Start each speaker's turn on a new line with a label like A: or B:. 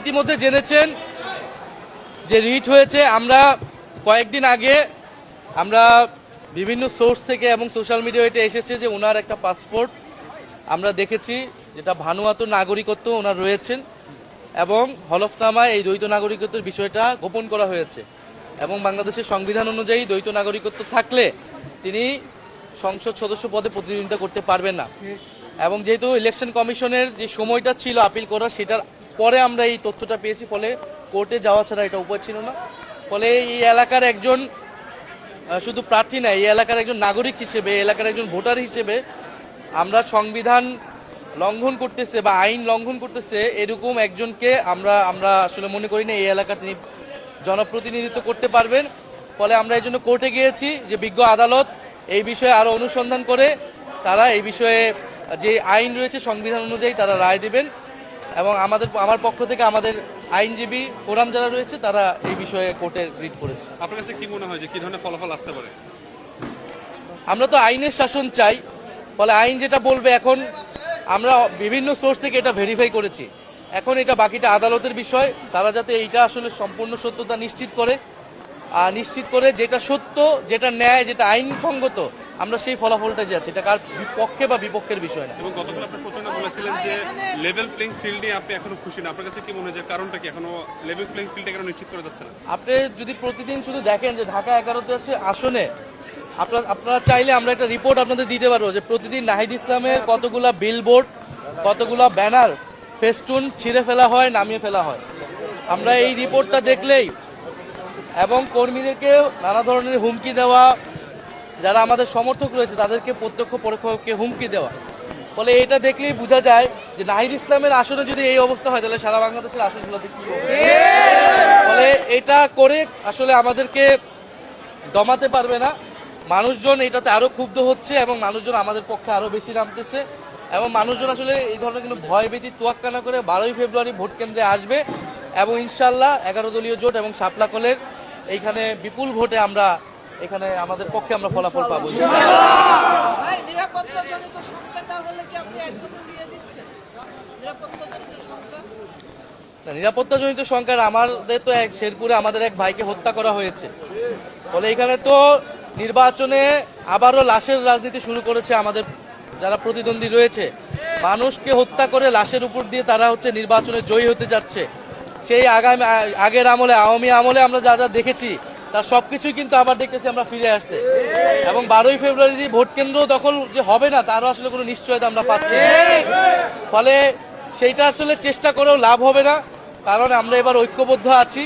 A: ইতিমধ্যে জেনেছেন যে রিট হয়েছে, আমরা কয়েকদিন আগে আমরা বিভিন্ন সোর্স থেকে এবং সোশ্যাল মিডিয়া এটা এসেছে যে ওনার একটা পাসপোর্ট আমরা দেখেছি, যেটা ভানুয়াত নাগরিকত্ব ওনার রয়েছেন এবং হলফনামায় এই দ্বৈত নাগরিকত্বের বিষয়টা গোপন করা হয়েছে এবং বাংলাদেশের সংবিধান অনুযায়ী দ্বৈত নাগরিকত্ব থাকলে তিনি সংসদ সদস্য পদে প্রতিনিধিত্ব করতে পারবেন না। এবং যেহেতু ইলেকশন কমিশনের যে সময়টা ছিল আপিল করার, সেটার পরে আমরা এই তথ্যটা পেয়েছি, ফলে কোর্টে যাওয়া ছাড়া এটা উপায় ছিল না। ফলে এই এলাকার একজন শুধু প্রার্থী না, এই এলাকার একজন নাগরিক হিসেবে এলাকার একজন ভোটার হিসেবে আমরা সংবিধান লঙ্ঘন করতেছে বা আইন লঙ্ঘন করতেছে, এরকম একজনকে আমরা আমরা আসলে মনে করি না এই এলাকার তিনি জনপ্রতিনিধিত্ব করতে পারবেন। ফলে আমরা এই জন্য কোর্টে গিয়েছি যে বিজ্ঞ আদালত এই বিষয়ে আরও অনুসন্ধান করে, তারা এই বিষয়ে যে আইন রয়েছে সংবিধান অনুযায়ী তারা রায় দিবেন। এবং আমাদের আমার পক্ষ থেকে আমাদের আইনজীবী ফোরাম যারা রয়েছে তারা এই বিষয়ে কোর্টে রিট করেছে।
B: আপনার কাছে কি মনে হয় যে কি ধরনের ফলাফল আসতে পারে?
A: আমরা তো আইনের শাসন চাই ফলে আইন যেটা বলবে এখন আমরা বিভিন্ন সোর্স থেকে এটা ভেরিফাই করেছি। এখন এটা বাকিটা আদালতের বিষয় তারা যাতে এইটা আসলে সম্পূর্ণ সত্যতা নিশ্চিত করে আর নিশ্চিত করে যেটা সত্য যেটা ন্যায় যেটা আইনসঙ্গত আমরা সেই ফলাফলটা যে যাচ্ছি এটা কার পক্ষে বা বিপক্ষের বিষয় না।
B: এবং গতকাল আপনি প্রচণ্ড বলেছিলেন যে লেভেল প্লেইং ফিল্ড নিয়ে আপনি এখনও খুশি না। আপনার কাছে কি মনে হয় যে কারণটা কি? এখনও লেভেল প্লেইং ফিল্ডটা কেন নিশ্চিত করা যাচ্ছে না?
A: আপনি যদি প্রতিদিন শুধু দেখেন যে ঢাকা এগারোতে আছে আসনে আপনার আপনারা চাইলে আমরা একটা রিপোর্ট আপনাদের দিতে পারব যে প্রতিদিন নাহিদ ইসলামের কতগুলা বিলবোর্ড কতগুলা ব্যানার ফেস্টুন ছিঁড়ে ফেলা হয় নামিয়ে ফেলা হয়। আমরা এই রিপোর্টটা দেখলেই এবং কর্মীদেরকে নানা ধরনের হুমকি দেওয়া যারা আমাদের সমর্থক রয়েছে, তাদেরকে প্রত্যক্ষ পরোক্ষকে হুমকি দেওয়া। ফলে এটা দেখলেই বোঝা যায় যে নাহিদ ইসলামের আসনে যদি এই অবস্থা হয়, তাহলে সারা বাংলাদেশের আসনগুলোতে কি ফলে এটা করে আসলে আমাদেরকে দমাতে পারবে না। মানুষজন এটাতে আরও ক্ষুব্ধ হচ্ছে এবং মানুষজন আমাদের পক্ষে আরও বেশি নামতেছে এবং মানুষজন আসলে এই ধরনের কিন্তু ভয় ভীতি তোয়াক্কা না করে বারোই ফেব্রুয়ারি ভোট কেন্দ্রে আসবে এবং ইনশাল্লাহ এগারো দলীয় জোট এবং শাপলাকলের এইখানে বিপুল ভোটে আমরা এখানে আমাদের পক্ষে আমরা ফলাফল পাবো।
C: নিরাপত্তাজনিত
A: সংখ্যার আমাদের তো এক শেরপুরে আমাদের এক ভাইকে হত্যা করা হয়েছে। ফলে এখানে তো নির্বাচনে আবারও লাশের রাজনীতি শুরু করেছে আমাদের যারা প্রতিদ্বন্দ্বী রয়েছে। মানুষকে হত্যা করে লাশের উপর দিয়ে তারা হচ্ছে নির্বাচনে জয়ী হতে যাচ্ছে। সেই আগামী আগের আমলে আওয়ামী আমলে আমরা যা যা দেখেছি তার সবকিছুই কিন্তু আবার দেখতেছি আমরা ফিরে আসতে এবং বারোই ফেব্রুয়ারি ভোট কেন্দ্র দখল যে হবে না, তারও আসলে কোনো নিশ্চয়তা আমরা পাচ্ছি। ফলে সেইটা আসলে চেষ্টা করেও লাভ হবে না, কারণ আমরা এবার ঐক্যবদ্ধ আছি